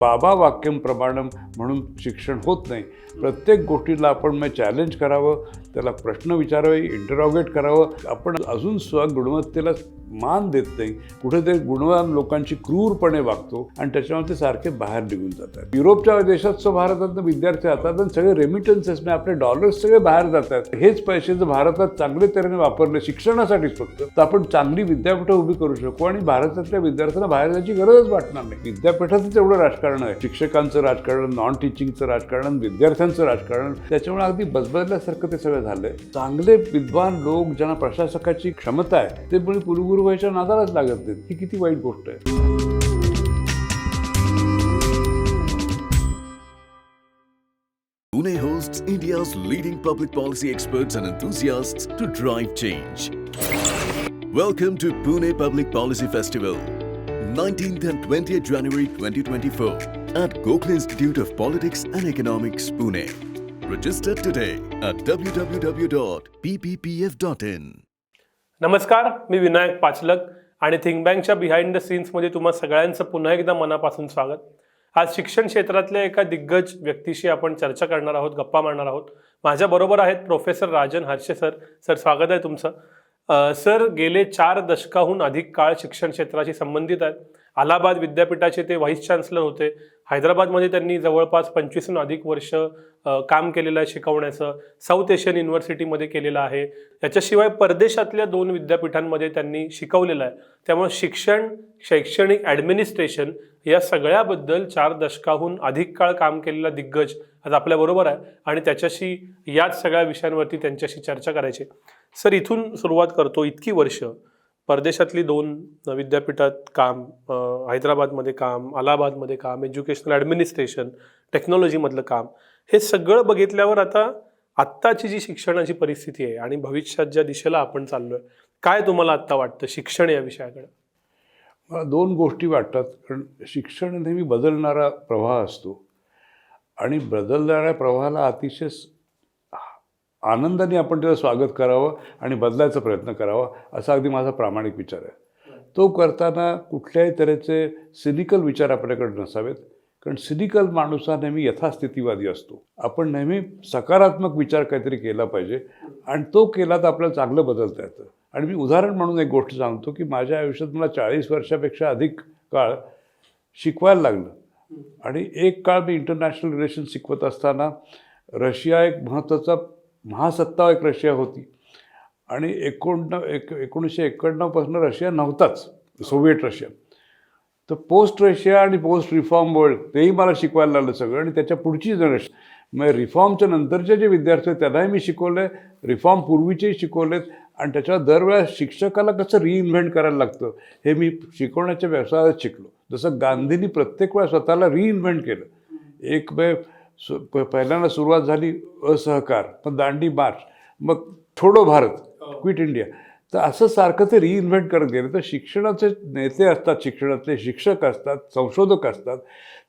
बाबा वाक्यम प्रमाणम म्हणून शिक्षण होत नाही. प्रत्येक गोष्टीला आपण मग चॅलेंज करावं. त्याला प्रश्न विचारावे इंटरॉगेट करावं. आपण अजून स्व गुणवत्तेला मान देत नाही. कुठेतरी गुणवान लोकांची क्रूरपणे वागतो आणि त्याच्यामुळे ते सारखे बाहेर निघून जातात. युरोपच्या देशात सुद्धा भारतातनं विद्यार्थी जातात आणि सगळे रेमिटन्सेस आपले डॉलर्स सगळे बाहेर जातात. हेच पैसे जर भारतात चांगले तऱ्हेने वापरले शिक्षणासाठीच फक्त तर आपण चांगली विद्यापीठं उभी करू शकू आणि भारतातल्या विद्यार्थ्यांना बाहेर जायची गरजच वाटणार नाही. विद्यापीठाचं एवढं राजकारण आहे. शिक्षकांचं राजकारण नॉन टीचिंगचं राजकारण विद्यार्थ्यांचं राजकारण. त्याच्यामुळे अगदी बजबजल्यासारखं ते सगळं झालंय चांगले विद्वान लोक ज्यांना प्रशासकाची क्षमता आहे ते पण कुलगुरू व्हायच्या नादालाच लागत नाहीत ही किती वाईट गोष्ट आहे Pune hosts India's leading public policy experts and enthusiasts to drive change. Welcome to Pune Public Policy Festival, 19th and 20th January 2024 at Gokhale Institute of Politics and Economics, Pune. Register today at www.pppf.in. नमस्कार मी विनायक पाचलक आणि think बँकच्या behind the सीन्समध्ये तुम्हा सगळ्यांचं पुन्हा एकदा मनापासून स्वागत. आज शिक्षण क्षेत्रातल्या एका दिग्गज व्यक्तीशी आपण चर्चा करणार आहोत गप्पा मारणार आहोत. माझ्याबरोबर आहेत professor Rajan Harshe sir sir स्वागत आहे तुमचं. अ, सर गेले चार दशकाहून अधिक काळ शिक्षण क्षेत्राशी संबंधित आहेत. अलाहाबाद विद्यापीठाचे ते व्हाईस चान्सलर होते. हैदराबादमध्ये त्यांनी जवळपास पंचवीसहून अधिक वर्ष काम केलेलं आहे शिकवण्याचं. साऊथ एशियन युनिव्हर्सिटीमध्ये केलेलं आहे. याच्याशिवाय परदेशातल्या दोन विद्यापीठांमध्ये त्यांनी शिकवलेलं आहे. त्यामुळे शिक्षण शैक्षणिक ॲडमिनिस्ट्रेशन या सगळ्याबद्दल चार दशकाहून अधिक काळ काम केलेला दिग्गज आज आपल्याबरोबर आहे आणि त्याच्याशी याच सगळ्या विषयांवरती त्यांच्याशी चर्चा करायची सर इथून सुरुवात करतो. इतकी वर्ष परदेशातली दोन विद्यापीठात काम हैदराबादमध्ये काम अलाहाबादमध्ये काम एज्युकेशनल ॲडमिनिस्ट्रेशन टेक्नॉलॉजीमधलं काम हे सगळं बघितल्यावर आता आत्ताची जी शिक्षणाची परिस्थिती आहे आणि भविष्यात ज्या दिशेला आपण चाललो आहे काय तुम्हाला आत्ता वाटतं शिक्षण या विषयाकडे? मला दोन गोष्टी वाटतात. कारण शिक्षण नेहमी बदलणारा प्रवाह असतो. आणि बदलणाऱ्या प्रवाहाला अतिशय आनंदाने आपण त्याचं स्वागत करावं आणि बदलायचा प्रयत्न करावा असा अगदी माझा प्रामाणिक विचार आहे. तो करताना कुठल्याही तऱ्हेचे सिनिकल विचार आपल्याकडे नसावेत कारण सिनिकल माणूस हा नेहमी यथास्थितीवादी असतो. आपण नेहमी सकारात्मक विचार काहीतरी केला पाहिजे आणि तो केला तर आपल्याला चांगलं बदलता येतं. आणि मी उदाहरण म्हणून एक गोष्ट सांगतो की माझ्या आयुष्यात मला चाळीस वर्षापेक्षा अधिक काळ शिकवायला लागलं. आणि एक काळ मी इंटरनॅशनल रिलेशन शिकवत असताना रशिया एक महत्त्वाचा महासत्ता एक रशिया होती. आणि एकोण एक एकोणीसशे एक्याण्णवपासून रशिया नव्हताच सोव्हिएट रशिया. तर पोस्ट रशिया आणि पोस्ट रिफॉर्म वर्ल्ड तेही मला शिकवायला लागलं सगळं आणि त्याच्या पुढची जनरेशन. म्हणजे रिफॉर्मच्या नंतरचे जे विद्यार्थी आहेत त्यांनाही मी शिकवलं आहे रिफॉर्म पूर्वीचेही शिकवलेत आणि त्याच्यावर दरवेळेस शिक्षकाला कसं रिइन्व्हेंट करायला लागतं हे मी शिकवण्याच्या व्यवसायात शिकलो. जसं गांधींनी प्रत्येक वेळा स्वतःला रिइन्व्हेंट केलं. एक वेळ सु पहिल्यांदा सुरुवात झाली असहकार मग दांडी मार्च मग छोडो भारत क्विट इंडिया. तर असं सारखं ते रिइन्व्हेंट करत गेले. तर शिक्षणाचे नेते असतात शिक्षणातले शिक्षक असतात संशोधक असतात.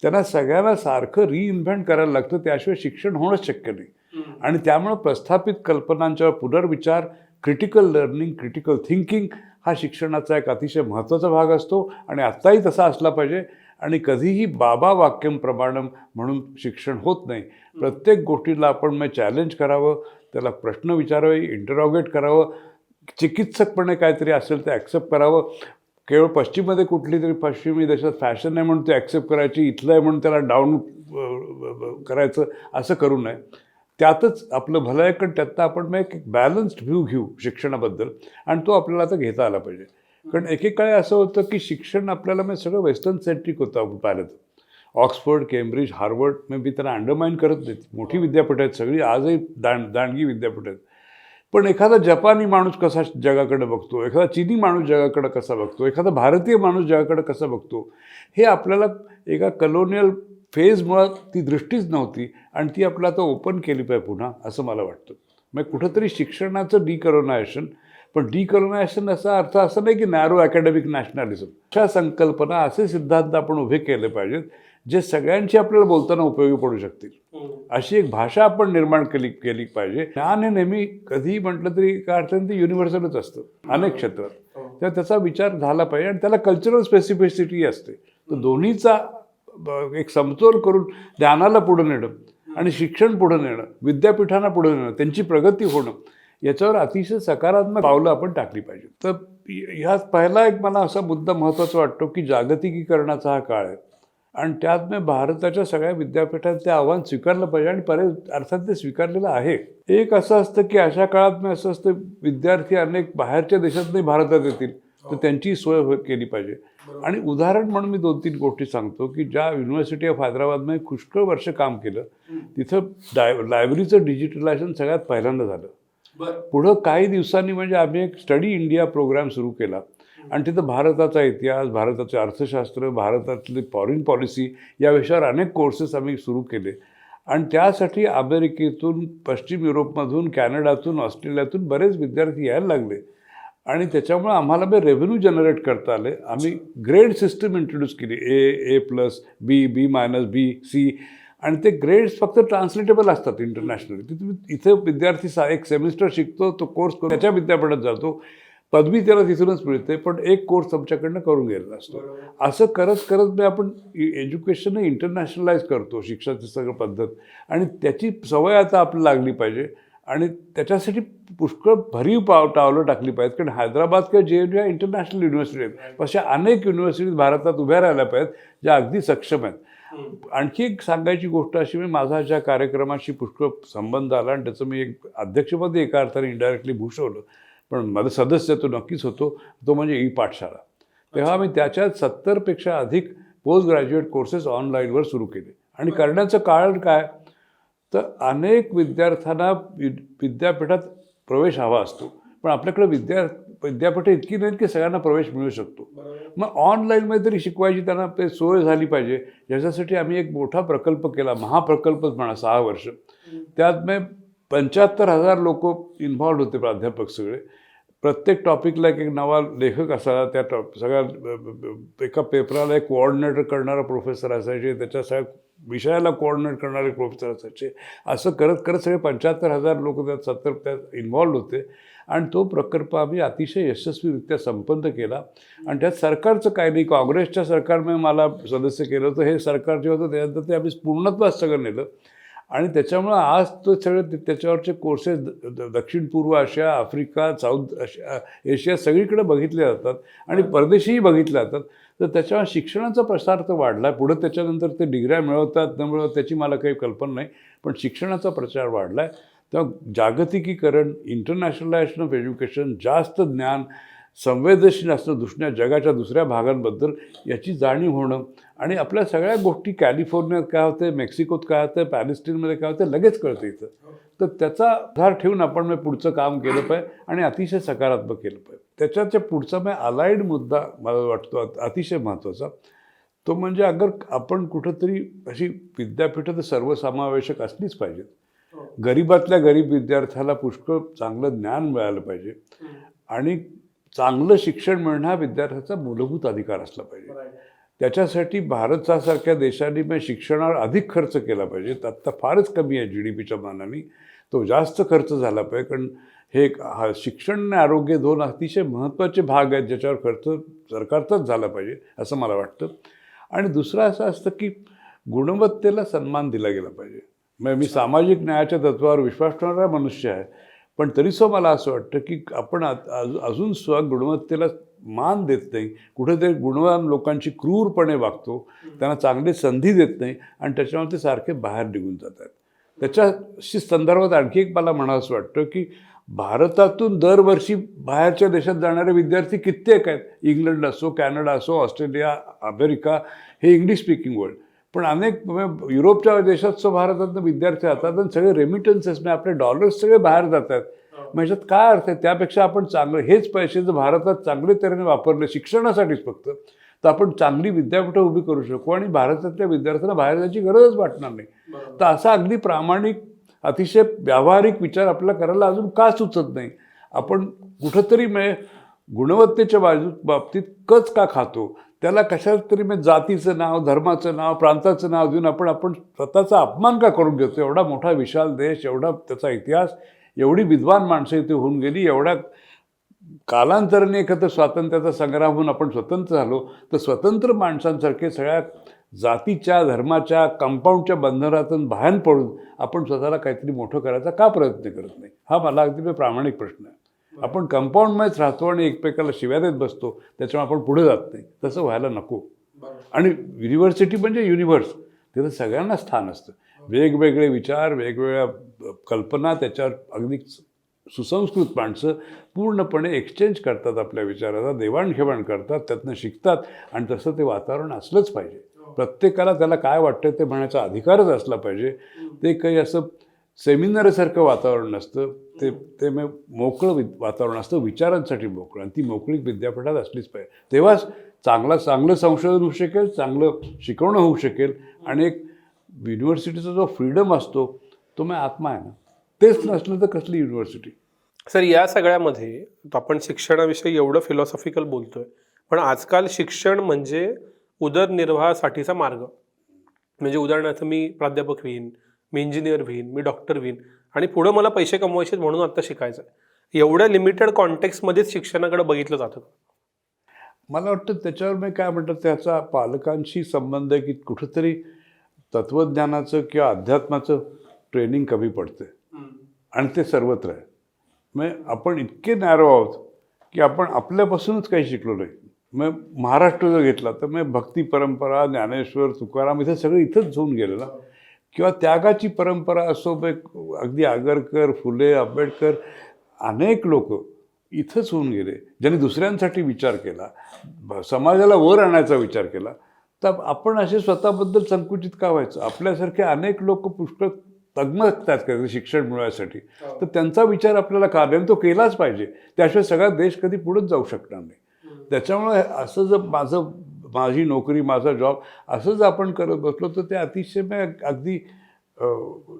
त्यांना सगळ्यांना सारखं रिइन्व्हेंट करायला लागतं. त्याशिवाय शिक्षण होणंच शक्य नाही. आणि त्यामुळं प्रस्थापित कल्पनांच्या पुनर्विचार क्रिटिकल लर्निंग क्रिटिकल थिंकिंग हा शिक्षणाचा एक अतिशय महत्त्वाचा भाग असतो. आणि आत्ताही तसा असला पाहिजे. आणि कधीही बाबा वाक्यम प्रमाणम म्हणून शिक्षण होत नाही. प्रत्येक गोष्टीला आपण मग चॅलेंज करावं त्याला प्रश्न विचारावे इंटरॉगेट करावं चिकित्सकपणे काहीतरी असेल ते ॲक्सेप्ट करावं. केवळ पश्चिममध्ये कुठली तरी पश्चिमी देशात फॅशन आहे म्हणून ते ॲक्सेप्ट करायची इथलं आहे म्हणून त्याला डाऊन करायचं असं करू नये. त्यातच आपलं भलं आहे कारण त्यातनं आपण मग एक बॅलन्स्ड व्ह्यू घेऊ शिक्षणाबद्दल आणि तो आपल्याला आता घेता आला पाहिजे. कारण एकेकाळी असं होतं की शिक्षण आपल्याला म्हणजे सगळं वेस्टर्न सेंट्रिक होतं आपण पाहिलं तर. ऑक्सफर्ड केम्ब्रिज हार्वर्ड मे मी त्यांना अंडरमाइन करत नाहीत. मोठी विद्यापीठ आहेत सगळी आजही दांड दांडगी विद्यापीठ आहेत. पण एखादा जपानी माणूस कसा जगाकडे बघतो? एखादा चिनी माणूस जगाकडे कसा बघतो? एखादा भारतीय माणूस जगाकडे कसा बघतो? हे आपल्याला एका कलोनियल फेजमुळं ती दृष्टीच नव्हती आणि ती आपल्याला आता ओपन केली पाहिजे पुन्हा असं मला वाटतं. मग कुठंतरी शिक्षणाचं डिकरोनायझेशन पण डिकरोनायझेशन असा अर्थ असं नाही की नॅरो अकॅडमिक नॅशनॅलिझम अशा संकल्पना असे सिद्धांत आपण उभे केले पाहिजेत जे सगळ्यांशी आपल्याला बोलताना उपयोगी पडू शकतील. अशी एक भाषा आपण निर्माण केली केली पाहिजे. ज्ञान हे नेहमी कधीही म्हटलं तरी एका अर्थाने ते युनिव्हर्सलच असतं. अनेक क्षेत्रात तर त्याचा विचार झाला पाहिजे आणि त्याला कल्चरल स्पेसिफिसिटी असते. तर दोन्हीचा एक समतोल करून ज्ञानाला पुढं नेणं आणि शिक्षण पुढं नेणं विद्यापीठांना पुढं नेणं त्यांची प्रगती होणं याच्यावर अतिशय सकारात्मक पावलं आपण टाकली पाहिजे तर ह्यात पहिला एक मला असा मुद्दा महत्त्वाचा वाटतो की जागतिकीकरणाचा हा काळ आहे. आणि त्यात मी भारताच्या सगळ्या विद्यापीठात ते आव्हान स्वीकारलं पाहिजे आणि बरेच अर्थात ते स्वीकारलेलं आहे. एक असं असतं की अशा काळात मी असं असतं विद्यार्थी अनेक बाहेरच्या देशातही भारतात येतील. तर त्यांची सोय हो- केली पाहिजे. आणि उदाहरण म्हणून मी दोन तीन गोष्टी सांगतो की ज्या युनिव्हर्सिटी ऑफ हैदराबादमध्ये पुष्कळ वर्ष काम केलं तिथं डाय लायब्ररीचं डिजिटलायझेशन सगळ्यात पहिल्यांदा झालं. पुढं काही दिवसांनी म्हणजे आम्ही एक स्टडी इंडिया प्रोग्राम सुरू केला. आणि तिथं भारताचा इतिहास भारताचे अर्थशास्त्र भारतातली फॉरेन पॉलिसी या विषयावर अनेक कोर्सेस आम्ही सुरू केले. आणि त्यासाठी अमेरिकेतून पश्चिम युरोपमधून कॅनडातून ऑस्ट्रेलियातून बरेच विद्यार्थी यायला लागले. आणि त्याच्यामुळे आम्हाला बे रेव्हेन्यू जनरेट करता आले. आम्ही ग्रेड सिस्टम इंट्रोड्यूस केली. A A plus B B minus B C आणि ते ग्रेड्स फक्त ट्रान्सलेटेबल असतात इंटरनॅशनली ते तुम्ही इथे विद्यार्थी सा एक सेमिस्टर शिकतो तो कोर्स करून त्याच्या विद्यापीठात जातो. पदवी त्याला तिथूनच मिळते पण एक कोर्स आमच्याकडनं करून गेलेला असतो. असं करत करत मी आपण एज्युकेशन इंटरनॅशनलाइज करतो शिक्षणाची सगळं पद्धत. आणि त्याची सवय आता आपल्याला लागली पाहिजे. आणि त्याच्यासाठी पुष्कळ भरीव पाव टावलं टाकली पाहिजेत. कारण हैदराबाद किंवा जे एन यू इंटरनॅशनल युनिव्हर्सिटी आहेत अशा अनेक युनिव्हर्सिटीज भारतात उभ्या राहिल्या पाहिजेत ज्या अगदी सक्षम आहेत. आणखी एक सांगायची गोष्ट अशी म्हणजे माझा ज्या कार्यक्रमाशी पुष्कळ संबंध आला आणि त्याचं मी एक अध्यक्षपदी एका अर्थाने इनडायरेक्टली भूषवलं पण माझं सदस्य तो नक्कीच होतो तो म्हणजे ई पाठशाळा. तेव्हा मी त्याच्यात सत्तरपेक्षा अधिक पोस्ट ग्रॅज्युएट कोर्सेस ऑनलाईनवर सुरू केले. आणि करण्याचं कारण काय? तर अनेक विद्यार्थ्यांना वि- विद्यापीठात प्रवेश हवा असतो पण आपल्याकडे विद्या विद्यापीठं इतकी नाहीत की सगळ्यांना प्रवेश मिळू शकतो. मग ऑनलाईनमध्ये तरी शिकवायची त्यांना ते सोय झाली पाहिजे. याच्यासाठी आम्ही एक मोठा प्रकल्प केला महाप्रकल्पच म्हणा सहा वर्ष. त्यात मी पंच्याहत्तर हजार लोक इन्व्हॉल्ड होते प्राध्यापक सगळे. प्रत्येक टॉपिकला एक एक नवा लेखक असायला त्या टॉप सगळ्या एका पेपराला एक कोऑर्डिनेटर करणारा प्रोफेसर असायचे त्याच्या सगळ्या विषयाला कोऑर्डिनेट करणारे प्रोफेसर असायचे. असं करत करत सगळे पंच्याहत्तर हजार लोक त्यात सत्तर त्यात इन्व्हॉल्ड होते. आणि तो प्रकल्प आम्ही अतिशय यशस्वीरित्या संपन्न केला. आणि त्यात सरकारचं काय नाही काँग्रेसच्या सरकारने मला सदस्य केलं होतं हे सरकार जे होतं त्यानंतर ते आम्ही पूर्णत्वास सगळं नेलं. आणि त्याच्यामुळं आज तो सगळे त्याच्यावरचे कोर्सेस दक्षिण पूर्व आशिया आफ्रिका साऊथ आशिया एशिया सगळीकडे बघितले जातात आणि परदेशीही बघितले जातात. तर त्याच्यामुळे शिक्षणाचा प्रसार तर वाढला. आहे पुढं त्याच्यानंतर ते डिग्र्या मिळवतात न मिळवत त्याची मला काही कल्पना नाही पण शिक्षणाचा प्रचार वाढला आहे तेव्हा जागतिकीकरण इंटरनॅशनलायझेशन ऑफ एज्युकेशन जास्त ज्ञान संवेदनशील असणं दुसऱ्या जगाच्या दुसऱ्या भागांबद्दल याची जाणीव होणं आणि आपल्या सगळ्या गोष्टी कॅलिफोर्नियात काय होते मेक्सिकोत काय होतं पॅलेस्टीनमध्ये काय होतं लगेच कळतं इथं. तर त्याचा आधार ठेवून आपण पुढचं काम केलं पाहिजे आणि अतिशय सकारात्मक केलं पाहिजे. त्याच्याच्या पुढचा मग अलाइड मुद्दा मला वाटतो अतिशय महत्त्वाचा तो म्हणजे अगर आपण कुठंतरी अशी विद्यापीठं तर सर्वसमावेशक असलीच पाहिजेत. गरीबातल्या गरीब विद्यार्थ्याला पुष्कळ चांगलं ज्ञान मिळालं पाहिजे. आणि चांगलं शिक्षण मिळणं हा विद्यार्थ्याचा मूलभूत अधिकार असला पाहिजे. त्याच्यासाठी भारतासारख्या देशांनी मग शिक्षणावर अधिक खर्च केला पाहिजे. आत्ता फारच कमी आहे जी डी पीच्या मानाने. तो जास्त खर्च झाला पाहिजे. कारण हे हा शिक्षण आणि आरोग्य दोन अतिशय महत्त्वाचे भाग आहेत ज्याच्यावर खर्च सरकारचाच झाला पाहिजे असं मला वाटतं. आणि दुसरं असं असतं की गुणवत्तेला सन्मान दिला गेला पाहिजे. म्हणजे मी सामाजिक न्यायाच्या तत्वावर विश्वास ठेवणारा मनुष्य आहे. पण तरीसुद्धा मला असं वाटतं की आपण अजून सुद्धा गुणवत्तेला मान देत नाही. कुठेतरी गुणवान लोकांची क्रूरपणे वागतो. त्यांना चांगली संधी देत नाही आणि त्याच्यामुळे ते सारखे बाहेर निघून जातात. त्याच्याशी संदर्भात आणखी एक मला म्हणावंसं वाटतं की भारतातून दरवर्षी बाहेरच्या देशात जाणारे विद्यार्थी कित्येक आहेत. इंग्लंड असो कॅनडा असो ऑस्ट्रेलिया अमेरिका हे इंग्लिश स्पीकिंग वर्ल्ड पण अनेक म्हणजे युरोपच्या देशात सो भारतातनं विद्यार्थी जातात आणि सगळे रेमिटन्सेस म्हणजे आपले डॉलर्स सगळे बाहेर जातात. मग ह्याच्यात काय अर्थ आहे? त्यापेक्षा आपण चांगलं हेच पैसे जर भारतात चांगले तऱ्हेने वापरले शिक्षणासाठीच फक्त तर आपण चांगली विद्यापीठं उभी करू शकू? आणि भारतातल्या विद्यार्थ्यांना बाहेर जायची गरजच वाटणार नाही. तर असा अगदी प्रामाणिक अतिशय व्यावहारिक विचार आपल्याला करायला अजून का सुचत नाही? आपण कुठंतरी म्हणजे गुणवत्तेच्या बाजू बाबतीत कच का खातो? त्याला कशात तरी म्हणजे जातीचं नाव धर्माचं नाव प्रांताचं नाव देऊन आपण आपण स्वतःचा अपमान का करून घेतो? एवढा मोठा विशाल देश एवढा त्याचा इतिहास एवढी विद्वान माणसं इथे होऊन गेली एवढ्या कालांतराने एखादं स्वातंत्र्याचा संग्राम होऊन आपण स्वतंत्र झालो. तर स्वतंत्र माणसांसारखे सगळ्या जातीच्या धर्माच्या कंपाऊंडच्या बंधनातून बाहेर पडून आपण स्वतःला काहीतरी मोठं करायचा का प्रयत्न करत नाही? हा मला अगदी प्रामाणिक प्रश्न आहे. आपण कंपाऊंडमध्येच राहतो आणि एकमेकाला शिव्या देत बसतो त्याच्यामुळे आपण पुढे जात नाही. तसं व्हायला नको. आणि युनिव्हर्सिटी म्हणजे युनिव्हर्स. तिथं सगळ्यांना स्थान असतं. वेगवेगळे विचार वेगवेगळ्या कल्पना त्याच्यावर अगदी सुसंस्कृत माणसं पूर्णपणे एक्सचेंज करतात आपल्या विचाराचा देवाणघेवाण करतात त्यातनं शिकतात आणि तसं ते वातावरण असलंच पाहिजे. प्रत्येकाला त्याला काय वाटतं ते म्हणायचा अधिकारच असला पाहिजे. ते काही असं सेमिनारसारखं वातावरण नसतं. ते ते मग मोकळं वि वातावरण असतं. विचारांसाठी मोकळं. आणि ती मोकळी विद्यापीठात असलीच पाहिजे. तेव्हाच चांगला चांगलं संशोधन होऊ शकेल चांगलं शिकवणं होऊ शकेल. आणि एक युनिव्हर्सिटीचा जो फ्रीडम असतो तो मग आत्मा आहे ना. तेच नसलं तर कसली युनिव्हर्सिटी? सर या सगळ्यामध्ये आपण शिक्षणाविषयी एवढं फिलॉसॉफिकल बोलतोय. पण आजकाल शिक्षण म्हणजे उदरनिर्वाहासाठीचा मार्ग. म्हणजे उदाहरणार्थ मी प्राध्यापक होईन मी इंजिनियर होईन मी डॉक्टर होईन आणि पुढं मला पैसे कमवायचे म्हणून आता शिकायचं आहे एवढ्या लिमिटेड कॉन्टेक्समध्येच शिक्षणाकडे बघितलं जातं. मला वाटतं त्याच्यावर मी काय म्हणतात त्याचा पालकांशी संबंध आहे की कुठंतरी तत्त्वज्ञानाचं किंवा अध्यात्माचं ट्रेनिंग कमी पडते आणि ते सर्वत्र आहे. मग आपण इतके नॅरो आहोत की आपण आपल्यापासूनच काही शिकलो नाही. मग महाराष्ट्र जर घेतला तर मग भक्ती परंपरा ज्ञानेश्वर तुकाराम इथं सगळं इथंच होऊन गेलं ना किंवा त्यागाची परंपरा असो बे अगदी आगरकर फुले आंबेडकर अनेक लोक इथंच होऊन गेले. ज्यांनी दुसऱ्यांसाठी विचार केला समाजाला वर आणायचा विचार केला तर आपण असे स्वतःबद्दल संकुचित का व्हायचं? आपल्यासारखे अनेक लोक पुष्कळ तगमगतात का शिक्षण मिळवायसाठी. तर त्यांचा विचार आपल्याला कार्य तो केलाच पाहिजे. त्याशिवाय सगळा देश कधी पुढेच जाऊ शकणार नाही. त्याच्यामुळे असं जर माझं माझी नोकरी माझा जॉब असं जर आपण करत बसलो तर ते अतिशय मग अगदी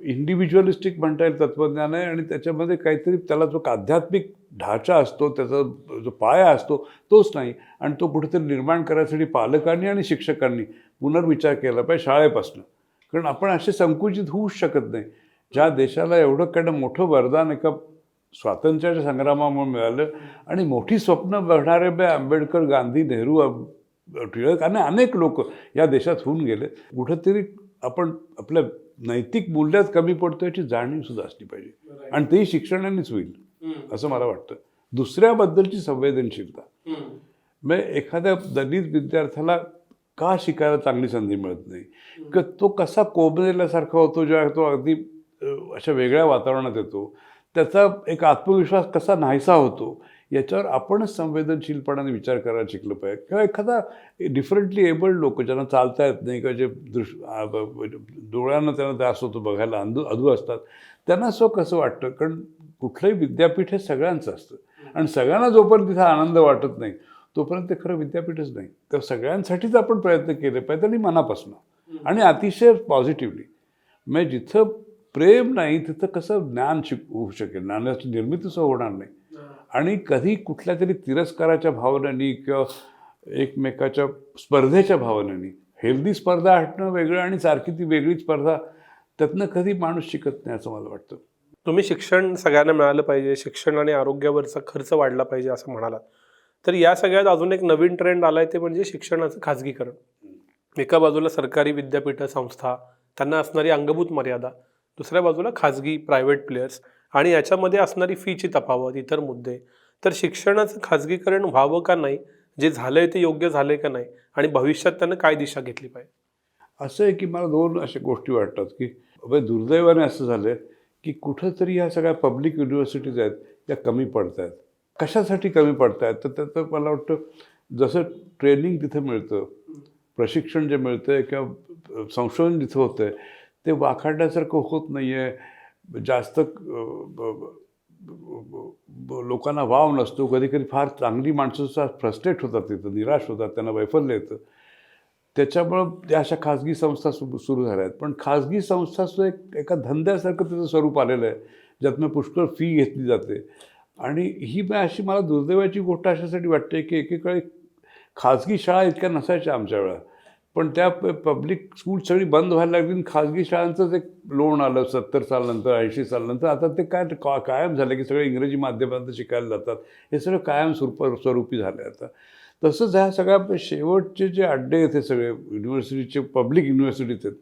इंडिव्हिज्युअलिस्टिक म्हणता येईल तत्त्वज्ञान आहे आणि त्याच्यामध्ये काहीतरी त्याला जो आध्यात्मिक ढाचा असतो त्याचा जो पाया असतो तोच नाही. आणि तो कुठेतरी निर्माण करायसाठी पालकांनी आणि शिक्षकांनी पुनर्विचार केला पाहिजे शाळेपासून. कारण आपण असे संकुचित होऊच शकत नाही. ज्या देशाला एवढं कडं मोठं वरदान एका स्वातंत्र्याच्या संग्रामामुळे मिळालं आणि मोठी स्वप्न बघणारे बे आंबेडकर गांधी नेहरू टिळक आणि अनेक लोक या देशात होऊन गेले. कुठंतरी आपण आपल्या नैतिक मूल्यात कमी पडतो याची जाणीव सुद्धा असली पाहिजे. आणि तेही शिक्षणानेच होईल असं मला वाटतं. दुसऱ्याबद्दलची संवेदनशीलता. मग एखाद्या दलित विद्यार्थ्याला का शिकायला चांगली संधी मिळत नाही? किंवा तो कसा कोबनेल्यासारखा होतो जेव्हा तो अगदी अशा वेगळ्या वातावरणात येतो त्याचा एक आत्मविश्वास कसा नाहीसा होतो याच्यावर आपणच संवेदनशीलपणाने विचार करायला शिकलं पाहिजे. किंवा एखादा डिफरंटली एबल्ड लोक ज्यांना चालता येत नाही किंवा जे दृश डोळ्यांना त्यांना त्रास होतो बघायला अंधू अधू असतात त्यांना असं कसं वाटतं? कारण कुठलंही विद्यापीठ हे सगळ्यांचं असतं. आणि सगळ्यांना जोपर्यंत तिथं आनंद वाटत नाही तोपर्यंत ते खरं विद्यापीठच नाही. तर सगळ्यांसाठीच आपण प्रयत्न केले पाहिजे आणि मनापासून. आणि अतिशय पॉझिटिव्हली म्हणजे जिथं प्रेम नाही तिथं कसं ज्ञान शिक होऊ शकेल. ज्ञानाची निर्मिती होणार नाही. आणि कधी कुठल्या तरी तिरस्काराच्या भावनांनी किंवा एकमेकाच्या स्पर्धेच्या भावनांनी हेल्दी स्पर्धा हटणं वेगळं आणि सारखी ती वेगळी स्पर्धा त्यातनं कधी माणूस शिकत नाही असं मला वाटतं. तुम्ही शिक्षण सगळ्यांना मिळालं पाहिजे शिक्षण आणि आरोग्यावरचा खर्च वाढला पाहिजे असं म्हणालात. तर या सगळ्यात अजून एक नवीन ट्रेंड आलाय ते म्हणजे शिक्षणाचं खाजगीकरण. एका बाजूला सरकारी विद्यापीठ संस्था त्यांना असणारी अंगभूत मर्यादा दुसऱ्या बाजूला खाजगी प्रायव्हेट प्लेयर्स आणि याच्यामध्ये असणारी फीची तफावत इतर मुद्दे. तर शिक्षणाचं खाजगीकरण व्हावं का नाही? जे झालंय ते योग्य झालंय का नाही? आणि भविष्यात त्यानं काय दिशा घेतली पाहिजे? असं आहे की मला दोन अशा गोष्टी वाटतात की दुर्दैवाने असं झालं आहे की कुठंतरी ह्या सगळ्या पब्लिक युनिव्हर्सिटीज आहेत त्या कमी पडत आहेत कशासाठी कमी पडत आहेत तर त्याचं मला वाटतं जसं ट्रेनिंग तिथं मिळतं प्रशिक्षण जे मिळतं आहे किंवा संशोधन जिथं होतं आहे ते वाखाडण्यासारखं होत नाही आहे जास्त ब- ब- लोकांना वाव नसतो. कधी कधी फार चांगली माणसंसुद्धा फ्रस्ट्रेट होतात तिथं निराश होतात त्यांना वैफल्य येतं. त्याच्यामुळं त्या अशा खाजगी संस्था सु सुरू झाल्या आहेत. पण खाजगी संस्थाचं एक एका धंद्यासारखं त्याचं स्वरूप आलेलं आहे ज्यातनं पुष्कळ फी घेतली जाते. आणि ही अशी मला दुर्दैवाची गोष्ट अशासाठी वाटते की एकेकाळी खाजगी शाळा इतक्या नसायच्या आमच्या वेळा. पण त्या पब्लिक स्कूल सगळी बंद व्हायला लागली खाजगी शाळांचंच एक लोन आलं सत्तर सालानंतर ऐंशी सालानंतर आता ते काय का कायम झालं की सगळे इंग्रजी माध्यमात शिकायला जातात. हे सगळं कायम स्वरूप स्वरूपी झालं आहे आता. तसंच ह्या सगळ्या शेवटचे जे अड्डे आहेत हे सगळे युनिव्हर्सिटीचे पब्लिक युनिव्हर्सिटीज आहेत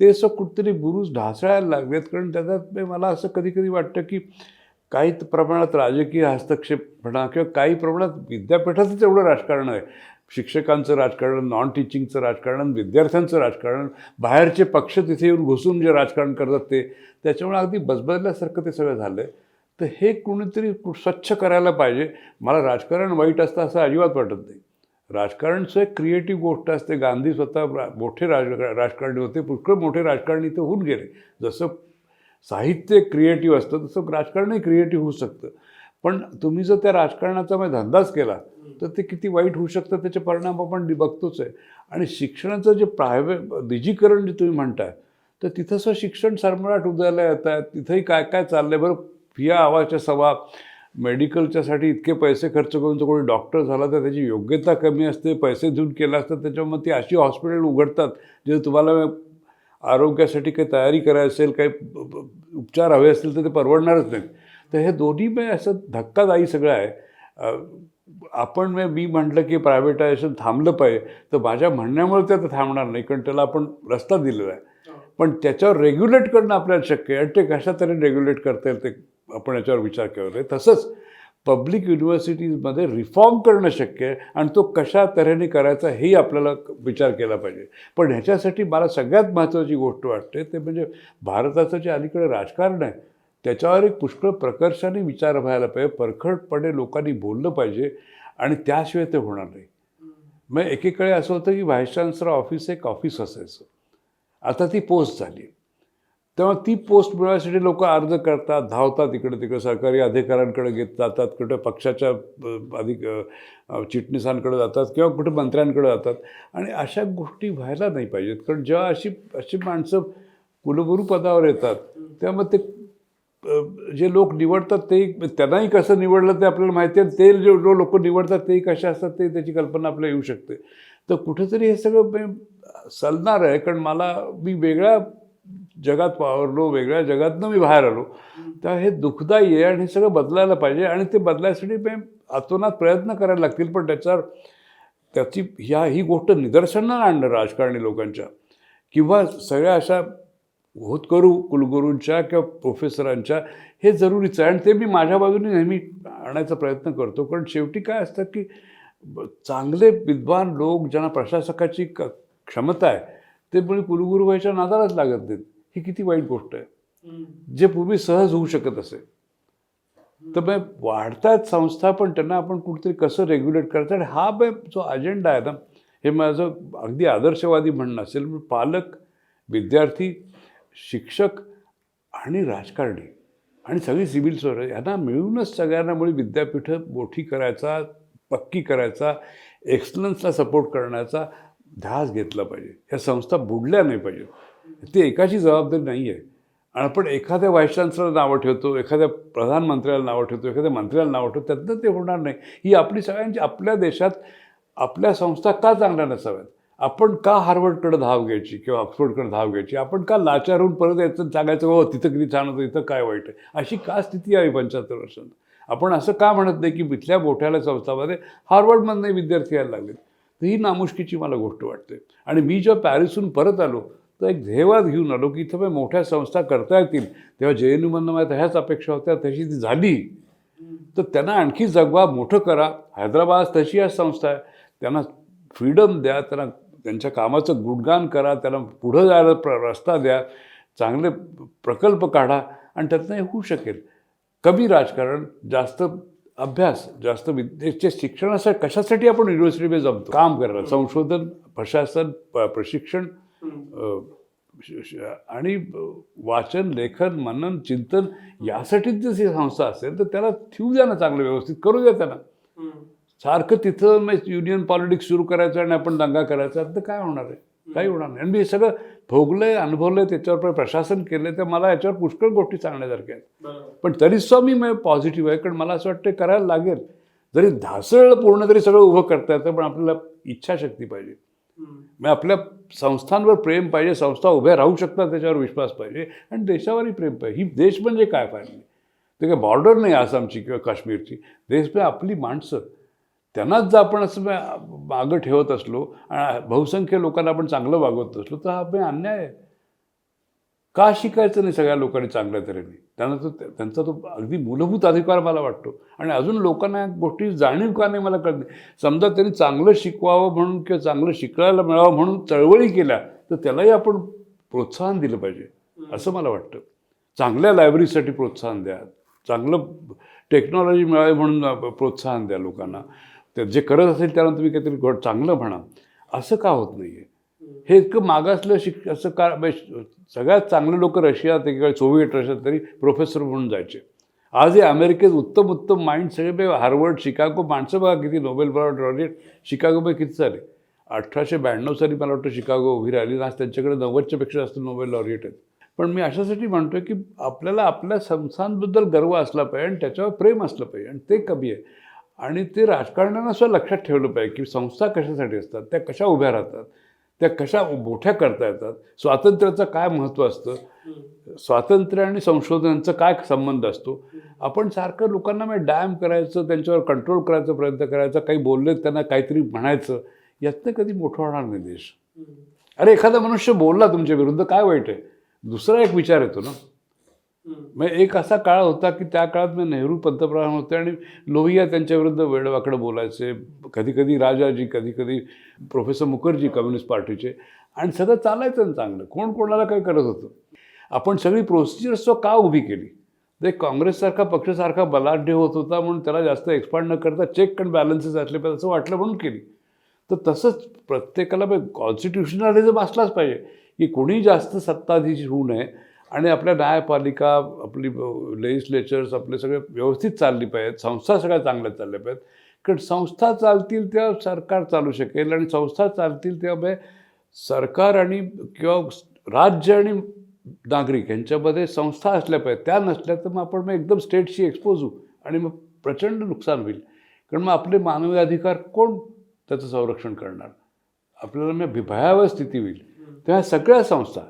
ते असं कुठेतरी बुरुज ढासळायला लागलेत. कारण त्याच्यात मला असं कधी कधी वाटतं की काही प्रमाणात राजकीय हस्तक्षेप म्हणा किंवा काही प्रमाणात विद्यापीठातच एवढं राजकारण आहे. शिक्षकांचं राजकारण नॉन टीचिंगचं राजकारण विद्यार्थ्यांचं राजकारण बाहेरचे पक्ष तिथे येऊन घुसून जे राजकारण करतात ते त्याच्यामुळे अगदी बजबजल्यासारखं ते सगळं झालं आहे तर हे कुणीतरी स्वच्छ करायला पाहिजे. मला राजकारण वाईट असतं असं अजिबात वाटत नाही. राजकारणचं एक क्रिएटिव्ह गोष्ट असते. गांधी स्वतः रा- मोठे राज राजकारणी होते. पुष्कळ मोठे राजकारणी ते होऊन गेले. जसं साहित्य क्रिएटिव्ह असतं तसं राजकारणही क्रिएटिव्ह होऊ शकतं. पण तुम्ही जर त्या राजकारणाचा मग धंदाच केला तर ते किती वाईट होऊ शकतं त्याचे परिणाम आपण बघतोच आहे. आणि शिक्षणाचं जे प्रायव्हेट निजीकरण जे तुम्ही म्हणताय तर तिथंसं शिक्षण सरमराट उदयाला येत आहेत तिथंही काय काय चाललंय? बरं फिया आवाच्या सवा मेडिकलच्यासाठी इतके पैसे खर्च करून जर कोणी डॉक्टर झाला तर त्याची योग्यता कमी असते पैसे देऊन केलं असतं त्याच्यामुळे ती अशी हॉस्पिटल उघडतात जे तुम्हाला आरोग्यासाठी काही तयारी करायची असेल काही उपचार हवे असतील तर ते परवडणारच नाही. तर हे दोन्ही पण असं धक्कादायी सगळं आहे. आपण मी मी म्हटलं की प्रायव्हेटायझेशन थांबलं पाहिजे. तर माझ्या म्हणण्यामुळे ते आता थांबणार नाही कारण त्याला आपण रस्ता दिलेला आहे. पण त्याच्यावर रेग्युलेट करणं आपल्याला शक्य आहे. आणि ते कशा तऱ्हेने रेग्युलेट करता येईल ते आपण याच्यावर विचार केला आहे तसंच पब्लिक युनिव्हर्सिटीजमध्ये रिफॉर्म करणं शक्य आहे. आणि तो कशा तऱ्हेने करायचा हेही आपल्याला विचार केला पाहिजे. पण ह्याच्यासाठी मला सगळ्यात महत्त्वाची गोष्ट वाटते ते म्हणजे भारताचं जे अलीकडे राजकारण आहे त्याच्यावर एक पुष्कळ प्रकर्षाने विचार व्हायला पाहिजे. परखडपणे लोकांनी बोललं पाहिजे आणि त्याशिवाय ते होणार नाही. मग एकीकडे असं होतं की व्हाईस चान्सलर ऑफिस एक ऑफिस असायचं. आता ती पोस्ट झाली. तेव्हा ती पोस्ट मिळवण्यासाठी लोक अर्ज करतात धावतात इकडे तिकडे सरकारी अधिकाऱ्यांकडे घेत जातात कुठे पक्षाच्या अधिक चिटणीसांकडे जातात किंवा कुठे मंत्र्यांकडे जातात. आणि अशा गोष्टी व्हायला नाही पाहिजेत. कारण जेव्हा अशी अशी माणसं कुलगुरू पदावर येतात तेव्हा मग ते जे लोक निवडतात ते त्यांनाही कसं निवडलं ते आपल्याला माहिती आहे. ते जे जो लोक निवडतात तेही कसे असतात ते त्याची कल्पना आपल्याला येऊ शकते. तर कुठेतरी हे सगळं म्हणजे सलणार आहे कारण मला मी वेगळ्या जगात वावरलो वेगळ्या जगातनं मी बाहेर आलो. तर हे दुःखदायी आहे आणि हे सगळं बदलायला पाहिजे आणि ते बदलायसाठी मी अतोनात प्रयत्न करायला लागतील पण त्याच्यावर त्याची ह्या ही गोष्ट निदर्शनाला आणणं राजकारणी लोकांच्या. किंवा सगळ्या अशा होतकरू कुलगुरूंच्या किंवा प्रोफेसरांच्या हे जरुरीचं आहे. आणि ते मी माझ्या बाजूने नेहमी आणायचा प्रयत्न करतो. कारण शेवटी काय असतं की चांगले विद्वान लोक ज्यांना प्रशासकाची क क्षमता आहे ते पण कुलगुरू व्हायच्या नादालाच लागत नाहीत. ही किती वाईट गोष्ट आहे. जे पूर्वी सहज होऊ शकत असे. तर मग वाढतायत संस्था पण त्यांना आपण कुठेतरी कसं रेग्युलेट करायचं आणि हा बे जो अजेंडा आहे ना हे माझं अगदी आदर्शवादी म्हणणं असेल. पालक विद्यार्थी शिक्षक आणि राजकारणी आणि सगळी सिव्हिल सर्व्हिस यांना मिळूनच सगळ्यांनामुळे विद्यापीठं मोठी करायचा पक्की करायचा एक्सलन्सला सपोर्ट करण्याचा ध्यास घेतला पाहिजे. ह्या संस्था बुडल्या नाही पाहिजे. ती एकाची जबाबदारी नाही आहे. आणि आपण एखाद्या व्हाईस चान्सलर नावं ठेवतो एखाद्या प्रधानमंत्र्याला नावं ठेवतो एखाद्या मंत्र्याला नावं ठेवतो त्यातनं ते होणार नाही. ही आपली सगळ्यांची आपल्या देशात आपल्या संस्था का चांगल्या नसाव्यात? आपण का हार्वर्डकडे धाव घ्यायची किंवा ऑक्सफोर्डकडे धाव घ्यायची? आपण का लाचारून परत यायचं सांगायचं हो तिथं किती छान होतं इथं काय वाईट आहे? अशी का स्थिती आहे पंच्याहत्तर वर्षांत? आपण असं का म्हणत नाही की इथल्या मोठ्याला संस्थामध्ये हार्वर्डमधनं विद्यार्थी यायला लागलेत? तर ही नामुष्कीची मला गोष्ट वाटते. आणि मी जेव्हा पॅरिसहून परत आलो तर एक धेवाद घेऊन आलो की इथं मोठ्या संस्था करता येतील. तेव्हा जे एन यूमधनं माझ्या ह्याच अपेक्षा होत्या तशी ती झाली. तर त्यांना आणखी जगवा मोठं करा. हैदराबाद तशी या संस्था आहे. त्यांना फ्रीडम द्या त्यांना त्यांच्या कामाचं गुणगान करा त्याला पुढं जायला प्र रस्ता द्या चांगले प्रकल्प काढा आणि त्यातनं हे होऊ शकेल. कमी राजकारण जास्त अभ्यास जास्त विद्येच्या शिक्षणासाठी कशासाठी आपण युनिव्हर्सिटीमध्ये जमतो? काम करायला संशोधन प्रशासन प्रशिक्षण आणि वाचन लेखन मनन चिंतन यासाठीच जर ही संस्था असेल तर त्याला ठेवू द्या ना चांगलं व्यवस्थित करू द्या त्यांना. सारखं तिथं मग युनियन पॉलिटिक्स सुरू करायचं आणि आपण दंगा करायचा तर काय होणार आहे? काही होणार नाही. आणि मी सगळं भोगलंय अनुभवलंय त्याच्यावर पण प्रशासन केलं तर मला याच्यावर पुष्कळ गोष्टी सांगण्यासारख्या आहेत. पण तरी सुद्धा मी मग पॉझिटिव्ह आहे कारण मला असं वाटतं करायला लागेल. जरी धासळ पूर्ण तरी सगळं उभं करता येतं पण आपल्याला इच्छाशक्ती पाहिजे. मग आपल्या संस्थांवर प्रेम पाहिजे संस्था उभ्या राहू शकतात त्याच्यावर विश्वास पाहिजे आणि देशावरही प्रेम पाहिजे. ही देश म्हणजे काय फायनली ते काय बॉर्डर नाही आसामची किंवा काश्मीरची. देश म्हणजे आपली माणसं. त्यांनाच जर आपण असं मागं ठेवत असलो आणि बहुसंख्य लोकांना आपण चांगलं वागवत असलो तर हा आपण अन्याय आहे. का शिकायचं नाही सगळ्या लोकांनी चांगल्या तऱ्हेने? त्यांना तो त्यांचा तो अगदी मूलभूत अधिकार मला वाटतो. आणि अजून लोकांना या गोष्टी जाणीव का नाही मला कळत समजा त्यांनी चांगलं शिकवावं म्हणून किंवा चांगलं शिकायला मिळावं म्हणून चळवळी केल्या तर त्यालाही आपण प्रोत्साहन दिलं पाहिजे असं मला वाटतं. चांगल्या लायब्ररीसाठी प्रोत्साहन द्या. चांगलं टेक्नॉलॉजी मिळावी म्हणून प्रोत्साहन द्या लोकांना. तर जे करत असेल त्याला तुम्ही काहीतरी गोड चांगलं म्हणा. असं का होत नाही आहे हे इतकं मागासलं शिक असं का म्हणजे सगळ्यात चांगले लोक रशियात किंवा सोव्हिएट रशियात तरी प्रोफेसर म्हणून जायचे. आज हे अमेरिकेत उत्तम उत्तम माइंड सगळे म्हणजे हार्वर्ड शिकागो माणसं बघा किती नोबेल लॉरेट शिकागोमध्ये किती झाले अठराशे ब्याण्णव साली मला वाटतं शिकागो उभी राहिली. आज त्यांच्याकडे नव्वदच्या पेक्षा जास्त नोबेल लॉरिएट आहेत. पण मी अशासाठी म्हणतोय की आपल्याला आपल्या संस्थांबद्दल गर्व असला पाहिजे आणि त्याच्यावर प्रेम असलं पाहिजे आणि ते कमी आहे. आणि ते राजकारण्यांना असं लक्षात ठेवलं पाहिजे की संस्था कशासाठी असतात त्या कशा उभ्या राहतात त्या कशा मोठ्या करता येतात स्वातंत्र्याचं काय महत्त्व असतं स्वातंत्र्य आणि संशोधनाचा काय संबंध असतो? आपण सारखं लोकांना म्हणजे डॅम करायचं त्यांच्यावर कंट्रोल करायचा प्रयत्न करायचा काही बोलले त्यांना काहीतरी म्हणायचं यातनं कधी मोठं होणार नाही देश. अरे एखादा मनुष्य बोलला तुमच्या विरुद्ध काय वाईट आहे? दुसरा एक विचार येतो ना. मग एक असा काळ होता की त्या काळात मग नेहरू पंतप्रधान होते आणि लोहिया त्यांच्या विरुद्ध वेडवाकडं बोलायचे. कधी कधी राजाजी कधी कधी प्रोफेसर मुखर्जी कम्युनिस्ट पार्टीचे. आणि सगळं चालायचं चांगलं. कोण कोणाला काय करत होतं? आपण सगळी प्रोसिजर्स का उभी केली? ते काँग्रेससारखा पक्षासारखा बलाढ्य होत होता म्हणून त्याला जास्त एक्सपांड न करता चेक अँड बॅलन्सेस असले पाहिजे असं वाटलं म्हणून केली. तर तसंच प्रत्येकाला कॉन्स्टिट्युशनलिझम असलाच पाहिजे. की कोणी जास्त सत्ताधीश होऊ नये आणि आपल्या न्यायपालिका आपली लेजिस्लेचर्स आपले सगळे व्यवस्थित चालली पाहिजेत. संस्था सगळ्या चांगल्या चालल्या पाहिजेत. कारण संस्था चालतील तेव्हा सरकार चालू शकेल आणि संस्था चालतील तेव्हा बे- सरकार आणि किंवा राज्य आणि नागरिक यांच्यामध्ये संस्था असल्या पाहिजेत. त्या नसल्या तर मग आपण मग एकदम स्टेटशी एक्सपोज होऊ आणि मग प्रचंड नुकसान होईल. कारण मग आपले मानवी अधिकार कोण त्याचं संरक्षण करणार? आपल्याला मग भयावह स्थिती होईल. तेव्हा सगळ्या संस्था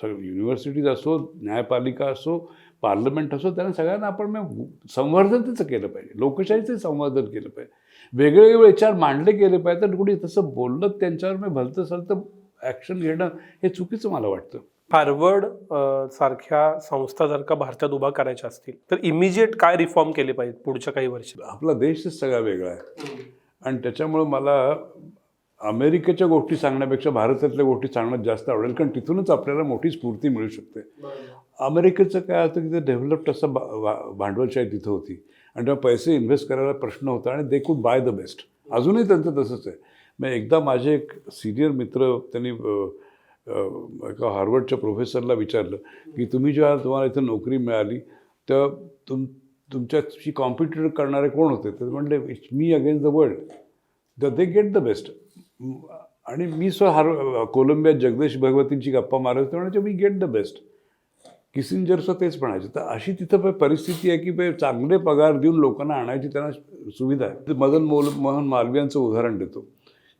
सगळं युनिव्हर्सिटीज असो न्यायपालिका असो पार्लमेंट असो त्यांना सगळ्यांना आपण मग संवर्धन त्याचं केलं पाहिजे. लोकशाहीचं संवर्धन केलं पाहिजे. वेगवेगळे विचार मांडले गेले पाहिजे तर कुणी तसं बोललं त्यांच्यावर मी भलतं सलतं ॲक्शन घेणं हे चुकीचं मला वाटतं. हार्वर्ड सारख्या संस्था जर का भारतात उभा करायच्या असतील तर इमिजिएट काय रिफॉर्म केले पाहिजेत पुढच्या काही वर्षात? आपला देशच सगळा वेगळा आहे. आणि त्याच्यामुळं मला अमेरिकेच्या गोष्टी सांगण्यापेक्षा भारतातल्या गोष्टी सांगण्यात जास्त आवडेल कारण तिथूनच आपल्याला मोठी स्फूर्ती मिळू शकते. अमेरिकेचं काय होतं की ते डेव्हलप्ड असं भा- भांडवलशाही तिथं होती. आणि तेव्हा पैसे इन्व्हेस्ट करायला प्रश्न होता आणि they could by the best अजूनही त्यांचं तसंच आहे. मग एकदा माझे एक सिनियर मित्र त्यांनी एका हार्वर्डच्या प्रोफेसरला विचारलं की तुम्ही जेव्हा तुम्हाला इथं नोकरी मिळाली तेव्हा तुम तुमच्याशी कॉम्पिटिटर करणारे कोण होते? तर ते म्हणले it's me against the world the they get the best आणि मी स्व हार कोलंबियात जगदीश भगवतींची गप्पा मारत होते म्हणायचे मी गेट द बेस्ट किसिंजरचं तेच म्हणायचे. तर अशी तिथं परिस्थिती आहे की पे चांगले पगार देऊन लोकांना आणायची त्यांना सुविधा आहे. मदन मोल मोहन मालवीयांचं उदाहरण देतो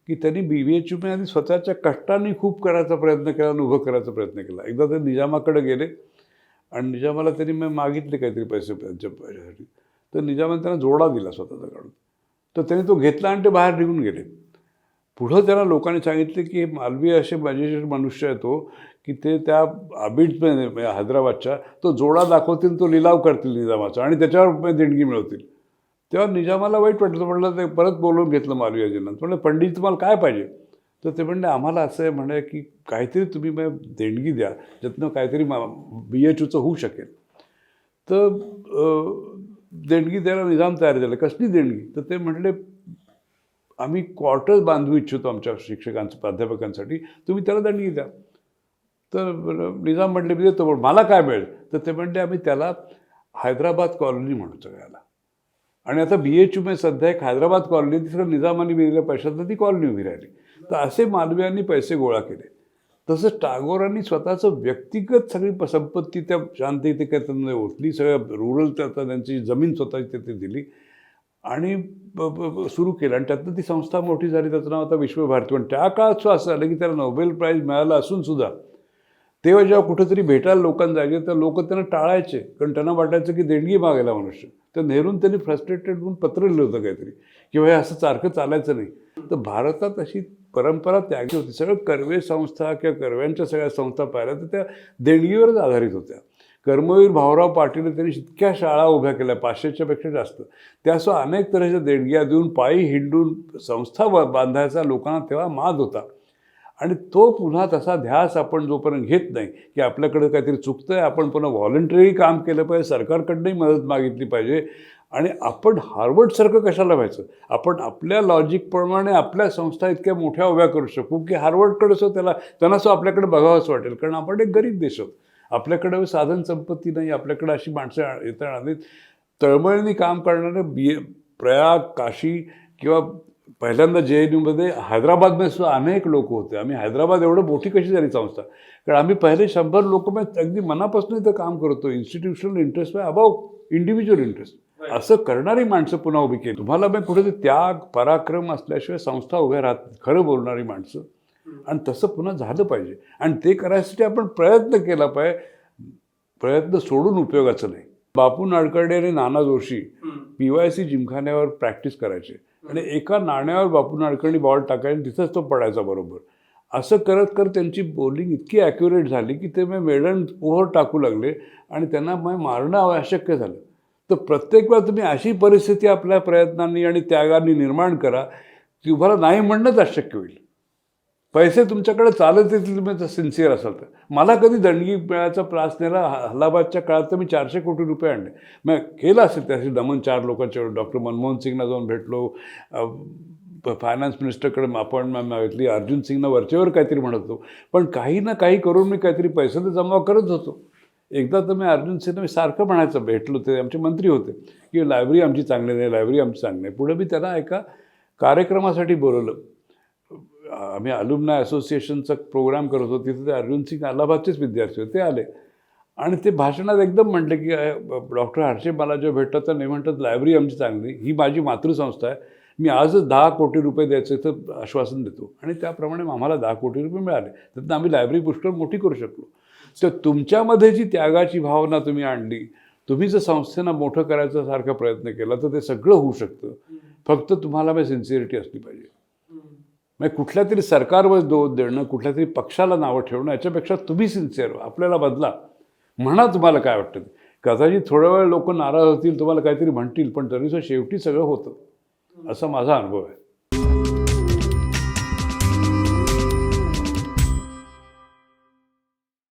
की त्यांनी बी व्ही एच आधी स्वतःच्या कष्टाने खूप करायचा प्रयत्न केला आणि उभं करायचा प्रयत्न केला. एकदा ते निजामाकडे गेले आणि निजामाला त्यांनी मग मागितले काहीतरी पैसे त्यांच्या पैशासाठी. तर निजामाने त्यांना जोडा दिला स्वतःचा काढून. तर त्यांनी तो घेतला आणि ते बाहेर निघून गेले. पुढं त्यांना लोकांनी सांगितले की मालवी असे मजेशीर मनुष्य आहे तो की ते त्या आबिडमध्ये म्हणजे हैदराबादच्या तो जोडा दाखवतील तो लिलाव करतील निजामाचा आणि त्याच्यावर देणगी मिळवतील. तेव्हा निजामाला वाईट वाटलं म्हटलं ते परत बोलवून घेतलं मालवीयाजींना. म्हणलं पंडित तुम्हाला काय पाहिजे? तर ते म्हणले आम्हाला असं आहे म्हणे की काहीतरी तुम्ही मग देणगी द्या ज्यातनं काहीतरी मा बी एच ओचं होऊ शकेल. तर देणगी द्यायला निजाम तयार झाला. कसली देणगी? तर ते म्हटले आम्ही क्वार्टर्स बांधू इच्छितो आमच्या शिक्षकांचं प्राध्यापकांसाठी. तुम्ही त्याला दंडी द्या तर निजाम म्हटले मी देतो पण मला काय मिळेल? तर ते म्हणले आम्ही त्याला हैदराबाद कॉलनी म्हणू सगळ्याला. आणि आता बी एच मध्ये सध्या एक हैदराबाद कॉलनी तिसरं निजामाने दिलेल्या पैशातनं ती कॉलनी उभी राहिली. तर असे मालव्यांनी पैसे गोळा केले. तसंच टागोरांनी स्वतःचं व्यक्तिगत सगळी प- संपत्ती त्या शांततेमध्ये ओतली. सगळ्या रुरल त्या त्यांची जमीन स्वतःची तिथे दिली. आणि सुरू केलं. आणि त्यातनं ती संस्था मोठी झाली. त्याचं नाव आता विश्वभारती पण त्या काळात असं असं आलं की त्याला नोबेल प्राईज मिळाला असून सुद्धा तेव्हा जेव्हा कुठेतरी भेटायला लोकांना जायचे तर लोक त्यांना टाळायचे. कारण त्यांना वाटायचं की देणगी मागायला मनुष्य. तर नेहरून त्यांनी फ्रस्ट्रेटेड म्हणून पत्र लिहिलं होतं काहीतरी किंवा हे असं सारखं चालायचं नाही. तर भारतात अशी परंपरा त्यागी होती. सगळं कर्वे संस्था किंवा कर्व्यांच्या सगळ्या संस्था पाहिल्या तर त्या देणगीवरच आधारित होत्या. कर्मवीर भाऊराव पाटील त्यांनी इतक्या शाळा उभ्या केल्या पाचशेच्या पेक्षा जास्त. त्यासह अनेक तऱ्हेच्या देणग्या देऊन पायी हिंडून संस्था बांधायचा लोकांना तेव्हा माद होता. आणि तो पुन्हा तसा ध्यास आपण जोपर्यंत घेत नाही की आपल्याकडे काहीतरी चुकतं आहे आपण पुन्हा व्हॉलंटरी काम केलं पाहिजे सरकारकडनंही मदत मागितली पाहिजे. आणि आपण हार्वर्डसारखं कशाला व्हायचं? आपण आपल्या लॉजिकप्रमाणे आपल्या संस्था इतक्या मोठ्या उभ्या करू शकू की हार्वर्डकडे त्याला त्यांना सो आपल्याकडे बघावंच वाटेल कारण आपण एक गरीब देश आहोत. आपल्याकडे साधन संपत्ती नाही आपल्याकडे अशी माणसं आ- येतात आणि तळमळीने काम करणारे बी प्रयाग काशी किंवा पहिल्यांदा जे एन यूमध्ये हैदराबादमध्ये सुद्धा अनेक लोक होते. आम्ही हैदराबाद एवढं मोठी कशी झाली संस्था? कारण आम्ही पहिले शंभर लोक मग अगदी मनापासून इथं काम करतो. Institutional interest above individual interest असं करणारी माणसं पुन्हा उभी केली. तुम्हाला मग कुठेतरी त्याग पराक्रम असल्याशिवाय संस्था उभ्या राहत खरं बोलणारी माणसं. आणि तसं पुन्हा झालं पाहिजे. आणि ते करायसाठी आपण प्रयत्न केला पाहिजे. प्रयत्न सोडून उपयोगाचं नाही. बापू नाडकर्डे आणि Nana Joshi P Y C जिमखान्यावर practice करायचे. आणि एका नाण्यावर बापू नाडकर्णी बॉल टाकायचे आणि तिथंच तो पडायचा बरोबर. असं करत करत त्यांची बॉलिंग इतकी ॲक्युरेट झाली की ते मग मेडन ओव्हर टाकू लागले आणि त्यांना मग मारणं अशक्य झालं. तर प्रत्येक वेळा तुम्ही अशी परिस्थिती आपल्या प्रयत्नांनी आणि त्यागांनी निर्माण करा. की तुम्हाला नाही म्हणणंच अशक्य होईल. पैसे तुमच्याकडे चालत येतील तुम्ही जर सिन्सिअर असाल तर. मला कधी दंडगी मिळायचा त्रास नेला? हल्लाबादच्या काळात तर मी चारशे कोटी रुपये आणले. मग केलं असेल त्याशी दमन चार लोकांच्या डॉक्टर मनमोहन सिंगना जाऊन भेटलो. फायनान्स मिनिस्टरकडे अपॉइंटमेंट मागितली. अर्जुन सिंगना वरचेवर काहीतरी म्हणत होतो. पण काही ना काही करून मी काहीतरी पैसे तर जमा करत होतो. एकदा तर मी अर्जुन सिंगना मी सारखं म्हणायचं भेटलो ते आमचे मंत्री होते की लायब्ररी आमची चांगली नाही लायब्ररी आमची चांगली नाही. पुढे मी त्यांना एका कार्यक्रमासाठी बोलवलं. आम्ही अलुमनाय असोसिएशनचा प्रोग्राम करत होतो. तिथे ते अर्जुन सिंग अलाहाबादचेच विद्यार्थी होते ते आले. आणि ते भाषणात एकदम म्हटले की डॉक्टर हर्षे मला जेव्हा भेटतात तर नाही म्हणतात लायब्ररी आमची चांगली ही माझी मातृसंस्था आहे. मी आजच दहा कोटी रुपये द्यायचं तर आश्वासन देतो. आणि त्याप्रमाणे आम्हाला दहा कोटी रुपये मिळाले. त्यातनं आम्ही लायब्ररी पुष्कळ मोठी करू शकलो. तर तुमच्यामध्ये जी त्यागाची भावना तुम्ही आणली तुम्ही जर संस्थेनं मोठं करायचा सारखा प्रयत्न केला तर ते सगळं होऊ शकतं. फक्त तुम्हाला मग सिन्सिअरिटी असली पाहिजे. म्हणजे कुठल्या तरी सरकारवर दोष देणं कुठल्या तरी पक्षाला नावं ठेवणं याच्यापेक्षा तुम्ही सिन्सिअर आपल्याला बदला. म्हणा तुम्हाला काय वाटतं कदाचित थोड्या वेळ लोक नाराज होतील तुम्हाला काहीतरी म्हणतील पण तरी शेवटी सगळं होतं. असा माझा अनुभव आहे.